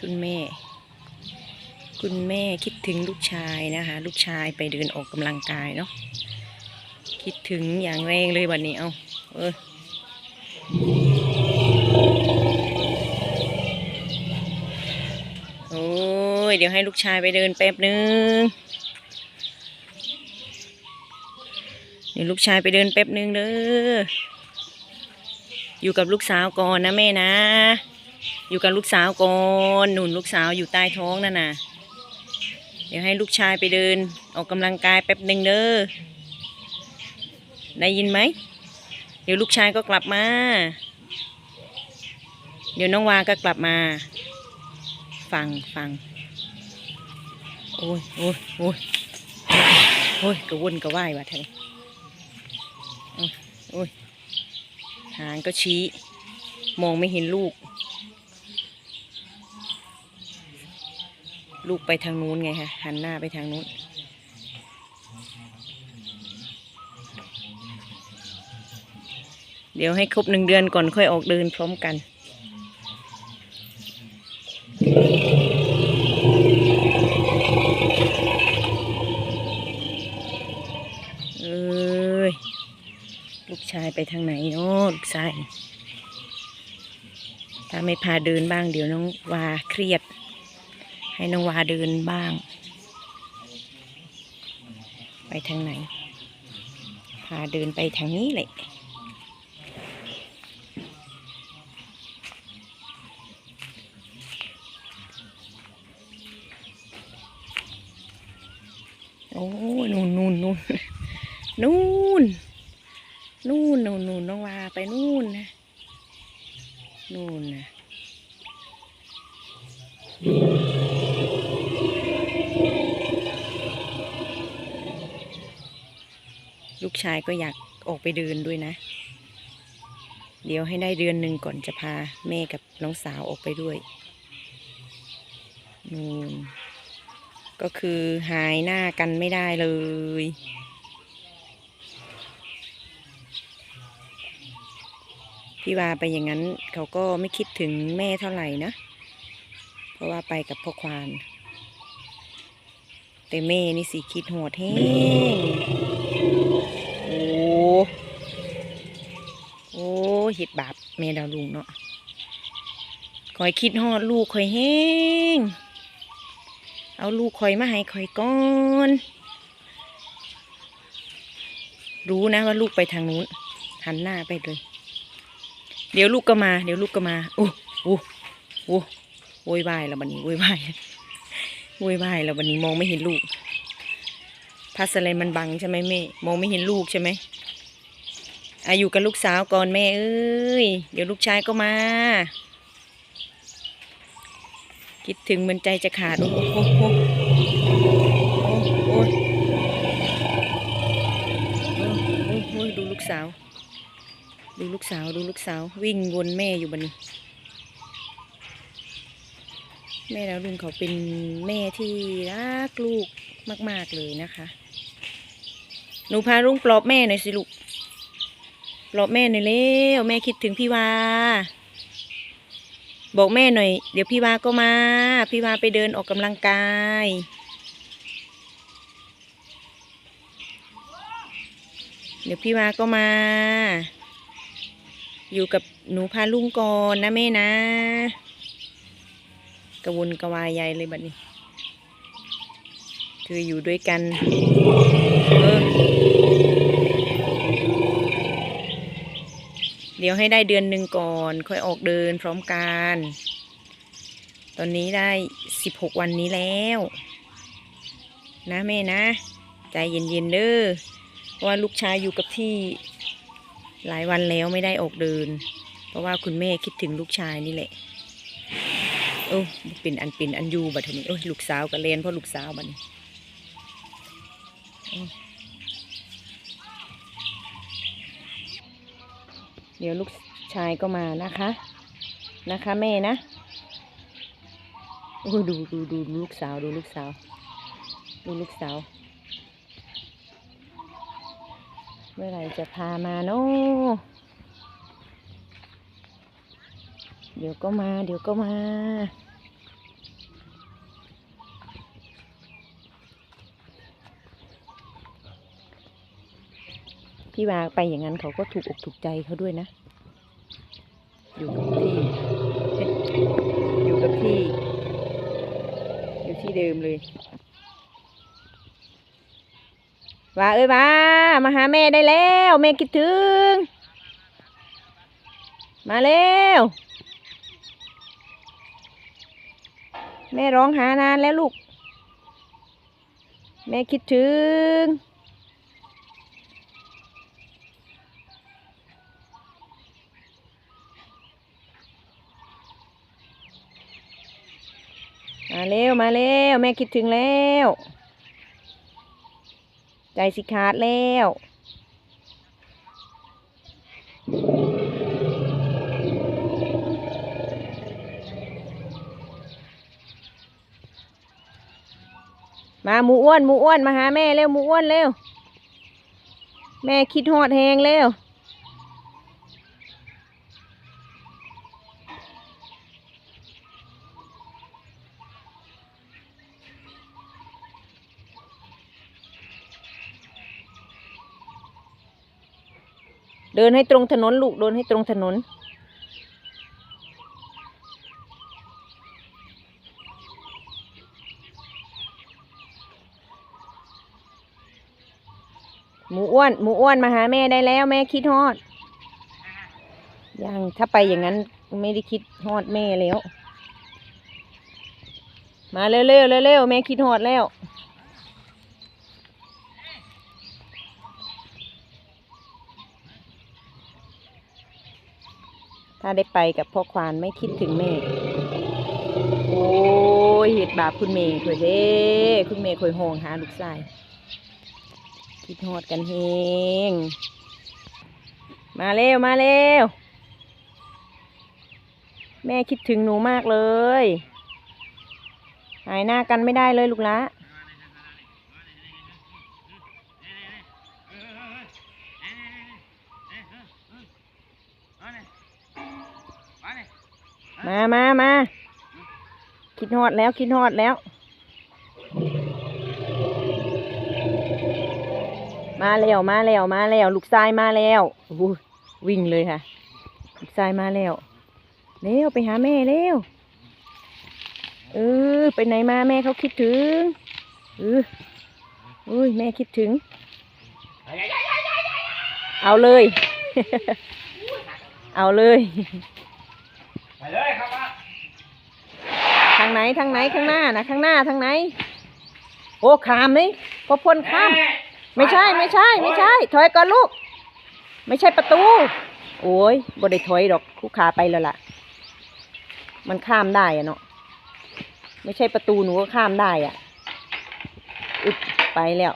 คุณแม่ คุณแม่คิดถึงลูกชายนะคะ ลูกชายไปเดินออกกำลังกายเนาะคิดถึงอย่างแรงเลยวันนี้เอาเออโอ้ยเดี๋ยวให้ลูกชายไปเดินแป๊บนึงเดี๋ยวลูกชายไปเดินแป๊บนึงเด้ออยู่กับลูกสาวก่อนนะแม่นะ อยู่กับลูกสาวก่อนหนุนลูกสาวอยู่ใต้ท้องนั่นน่ะ เดี๋ยวให้ลูกชายไปเดิน ออกกำลังกายแป๊บหนึ่งเด้อได้ยินไหม เดี๋ยวลูกชายก็กลับมา เดี๋ยวน้องวาก็กลับมา ฟังฟังโอ้ยโอ้ยโอ้ยโอ้ยกระวนกระว่ายว่ะท่านโอ้ยโอ้ยหางก็ชี้ มองไม่เห็นลูก ลูกไปทางนู้นไงคะหันหน้าไปทางนู้น เดี๋ยวให้ครบหนึ่งเดือนก่อนค่อยออกเดินพร้อมกันเอ้ยลูกชายไปทางไหนเนาะลูกชายถ้าไม่พาเดินบ้างเดี๋ยวน้องวาเครียด ให้น้องวาเดินบ้าง ไปทางไหน พาเดินไปทางนี้เลยโอ้นู่นนู่นนู่นนู่นนู่นนู่นนู่นน้องวาไปนู่นนะนู่นนะ ลูกชายก็อยากออกไปเดินด้วยนะ เดี๋ยวให้ได้เดือนหนึ่งก่อนจะพาแม่กับน้องสาวออกไปด้วยนู่นก็คือหายหน้ากันไม่ได้เลย พี่วาไปอย่างนั้นเขาก็ไม่คิดถึงแม่เท่าไหร่นะ เพราะว่าไปกับพ่อควาน แต่แม่นี่สิคิดโหดแห้ง โอ้ โอ้ เห็ดบาปแม่ดาวลุงเนาะคอยคิดฮอดลูกคอยแห้งเอาลูกคอยมาให้คอยก่อน รู้นะว่าลูกไปทางนู้นหันหน้าไปเลย เดี๋ยวลูกก็มา เดี๋ยวลูกก็มาโอ้โอ้โอ้โวยวายแล้วบันนี้โวยวายโวยวายแล้วบันนี้มองไม่เห็นลูกพัสอะไรมันบังใช่ไหมแม่ มองไม่เห็นลูกใช่ไหม อายู่กับลูกสาวก่อนแม่เอ้ย เดี๋ยวลูกชายก็มา คิดถึงเหมันใจจะขาด โอ้โหโอ้โหโอ้ยดูลูกสาว ดูลูกสาว ดูลูกสาว วิ่งวนแม่อยู่บันนี้ แม่แล้วลุงเขาเป็นแม่ที่รักลูกมาก ๆ เลยนะคะ หนูพาลุงปลอบแม่หน่อยสิลูก ปลอบแม่หน่อยเร็วแม่คิดถึงพี่วาบอกแม่หน่อย เดี๋ยวพี่วาก็มา พี่วาไปเดินออกกำลังกายเดี๋ยวพี่วาก็มา อยู่กับหนูพาลุงก่อนนะแม่นะ กระวนกระวายใหญ่เลยบัดนี้ คืออยู่ด้วยกัน เออ เดี๋ยวให้ได้เดือนหนึ่งก่อน ค่อยออกเดินพร้อมกัน ตอนนี้ได้สิบหกวันนี้แล้ว นะแม่นะ ใจเย็นๆเด้อว่าลูกชายอยู่กับที่หลายวันแล้วไม่ได้ออกเดิน เพราะว่าคุณแม่คิดถึงลูกชายนี่แหละโอ้เป็นอันเป็นอันอยูบัดนี้โอ้ยลูกสาวกับเลนเพราะลูกสาวบัดนี้โอ้ เดี๋ยวลูกชายก็มานะคะ นะคะแม่นะโอ้ดูดูดูลูกสาวดูลูกสาว ดูลูกสาว เมื่อไหร่จะพามาเนาะเดี๋ยวก็มา เดี๋ยวก็มา พี่วาไปอย่างนั้นเขาก็ถูกอกถูกใจเขาด้วยนะ อยู่กับที่อยู่กับที่ อยู่ที่เดิมเลยว่าเอ้ยว่ามาหาแม่ได้แล้ว แม่คิดถึง มาเร็ว แม่ร้องหานานแล้วลูก แม่คิดถึง มาเร็วมาเร็วแม่คิดถึงแล้ว ใจสิขาดแล้วมาหมูอ้วนหมูอ้วนมาหาแม่เร็วหมูอ้วนเร็วแม่คิดฮอดแหงเร็ว เดินให้ตรงถนนลูกเดินให้ตรงถนน หมูอ้วน หมูอ้วนมาหาแม่ได้แล้วแม่คิดฮอด ยังถ้าไปอย่างนั้นไม่ได้คิดฮอดแม่แล้ว มาเร็วเร็วเร็วเร็วแม่คิดฮอดแล้วาได้ไปกับพ่อควานไม่คิดถึงแม่ โอ้ยเหตุบาปคุณเมย์คอยเด้คุณเมย์คอยห่วงหาลูกชายคิดฮอดกันเฮงมาเร็วมาเร็วแม่คิดถึงหนูมากเลย หายหน้ากันไม่ได้เลยลูกละ มามามาคิดฮอดแล้วคิดฮอดแล้ว มาแล้วมาแล้วมาแล้วลูกชายมาแล้ววิ่งเลยค่ะ ลูกชายมาแล้วเร็วไปหาแม่เร็วเออไปไหนมาแม่เขาคิดถึงเอออุ้ยแม่คิดถึง เอาเลย เอาเลย ไปเลยครับว่าทางไหนทางไหนข้างหน้านะข้างหน้าทางไหน โอ้ขามนี่พอพ้นข้าม ไม่ใช่ไม่ใช่ ไม่ใช่ ถอยก่อนลูก ไม่ใช่ประตู โอ้ยบ่ได้ถอยดอกคู่ขาไปแล้วล่ะ มันข้ามได้อะเนาะไม่ใช่ประตูหนูก็ข้ามได้อะอึบไปแล้ว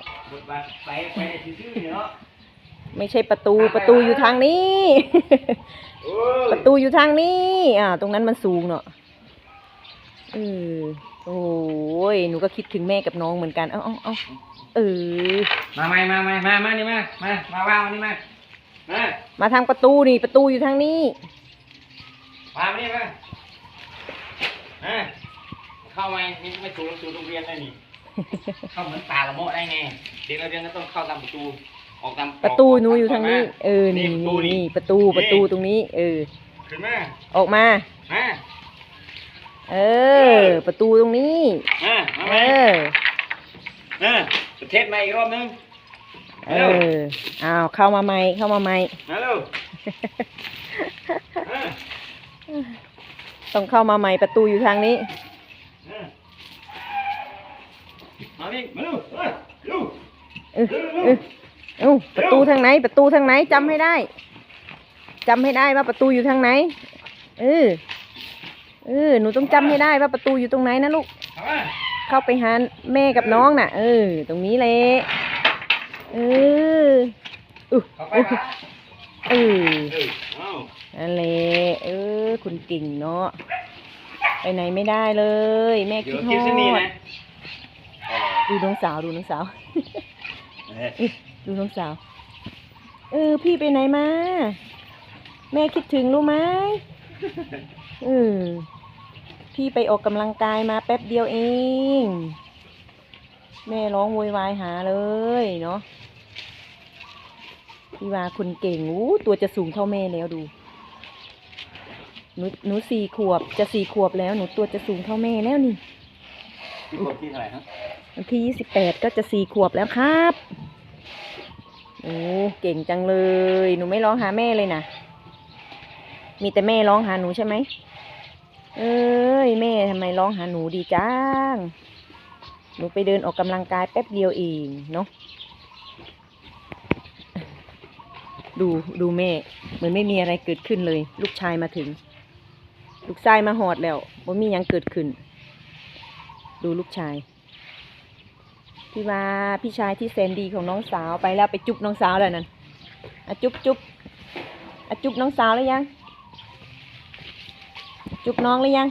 ไปไปไปซื่อๆเนาะไม่ใช่ประตูประตูอยู่ทางนี้โอ้ ประตูอยู่ทางนี้ อ่า ตรงนั้นมันสูงเนาะเออโอ้ยหนูก็คิดถึงแม่กับน้องเหมือนกัน เอาเอาเอาเออ มาไหมมามามามานี่มา มา มาว่างมานี่มา มา มาทางประตูนี่ ประตูอยู่ทางนี้ มามานี่มามาเข้ามานี่ไม่สู่สู่โรงเรียนได้นี่ เข้าเหมือนป่าละโมะได้ไง เด็กนักเรียนก็ต้องเข้าตามประตู ออกตามประตูหนูอยู่ทางนี้กมเออ นี่นี่นี่ประตูประตูตรงนี้ เออ ขึ้นมาออกมา มา เออประตูตรงนี้ มามาเอมาอ มาประเทศมาอีกรอบนึง เอออ้าวเข้ามาใหม่เข้ามาใหม่ มาเร็วมาต้องเข้ามาใหม่ประตูอยู่ทางนี้ มานี่มาเร็วเร็วเร็วเออเออ เอ้าประตูทางไหน ประตูทางไหนจำให้ได้จำให้ได้ว่าประตูอยู่ทางไหนเออเออหนูต้องจำให้ได้ว่าประตูอยู่ตรงไหนนะลูกเข้ามาเข้าไปหาแม่กับน้องน่ะ เออ ตรงนี้แหละเอออุ๊ยเข้าไปอุ๊ยมาเออเออเอานั่นแหละเออ คุณเก่งเนาะไปไหนไม่ได้เลย แม่เดี๋คิยดวฮคิดซะนี่อดนะดูน้องสาวดูน้องสาว เออ ดูน้องสาว เออ พี่ไปไหนมา แม่คิดถึงรู้ไหมเออพี่ไปออกกำลังกายมาแป๊บเดียวเอง แม่ร้องโวยวายหาเลยเนาะพี่วาคนเก่งอู้ตัวจะสูงเท่าแม่แล้วดูหนูหนูสี่ขวบจะสี่ขวบแล้วหนูตัวจะสูงเท่าแม่แล้วนี่ ที่คนที่เท่าไหร่ฮะวันที่ยี่สิบแปดก็จะสี่ขวบแล้วครับ โอ้เก่งจังเลย หนูไม่ร้องหาแม่เลยนะมีแต่แม่ร้องหาหนูใช่ไหมเอ้ยแม่ทำไมร้องหาหนูดีจัง หนูไปเดินออกกำลังกายแป๊บเดียวเองเนาะ ดูดูแม่ เหมือนไม่มีอะไรเกิดขึ้นเลย ลูกชายมาถึง ลูกชายมาหอดแล้วว่ามียังเกิดขึ้น ดูลูกชาย พี่ว่าพี่ชายที่แสนดีของน้องสาวไปแล้วไปจุ๊บน้องสาวแล้วนั่นอะจุ๊บจุ๊บอะจุ๊บน้องสาวแล้วยัง จุ๊บน้องหรือยัง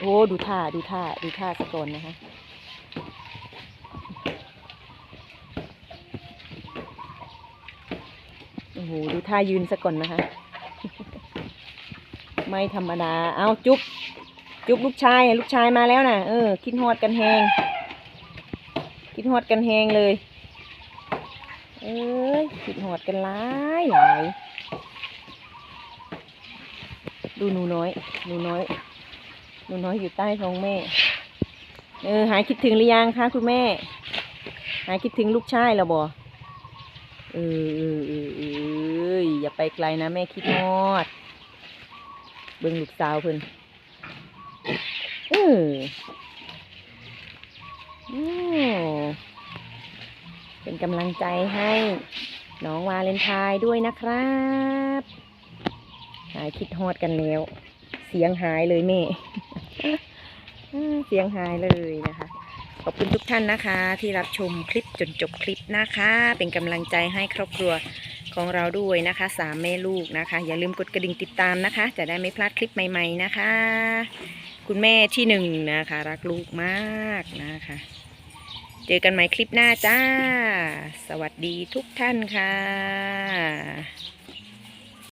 โอ้ดูท่าดูท่าดูท่าสะก่อนนะคะโอ้โหดูท่ายืนสะก่อนนะคะ ไม่ธรรมดา เอาจุ๊บ จุบลูกชายลูกชายมาแล้วนะเออ คิดฮอดกันแหงคิดฮอดกันแหงเลย เอ้ยคิดฮอดกันหลายหลายดูหนูน้อยหนูน้อยหนูน้อยอยู่ใต้ท้องแม่ เออ หายคิดถึงหรือยังคะคุณแม่ หายคิดถึงลูกชายแล้วบ่เออเออเออเอออย่าไปไกลนะแม่คิดฮอด เบิ่งลูกสาวเพิ่น เป็นกำลังใจให้น้องวาเลนไทน์ด้วยนะครับ หายคิดฮอดกันแล้ว เสียงหายเลยแม่เสียงหายเลยนะคะ ขอบคุณทุกท่านนะคะ ที่รับชมคลิปจนจบคลิปนะคะ เป็นกำลังใจให้ครอบครัว ของเราด้วยนะคะสามแม่ลูกนะคะ อย่าลืมกดกระดิ่งติดตามนะคะ จะได้ไม่พลาดคลิปใหม่ๆนะคะ คุณแม่ที่หนึ่งนะคะ รักลูกมากนะคะ เจอกันใหม่คลิปหน้าจ้า สวัสดีทุกท่านค่ะ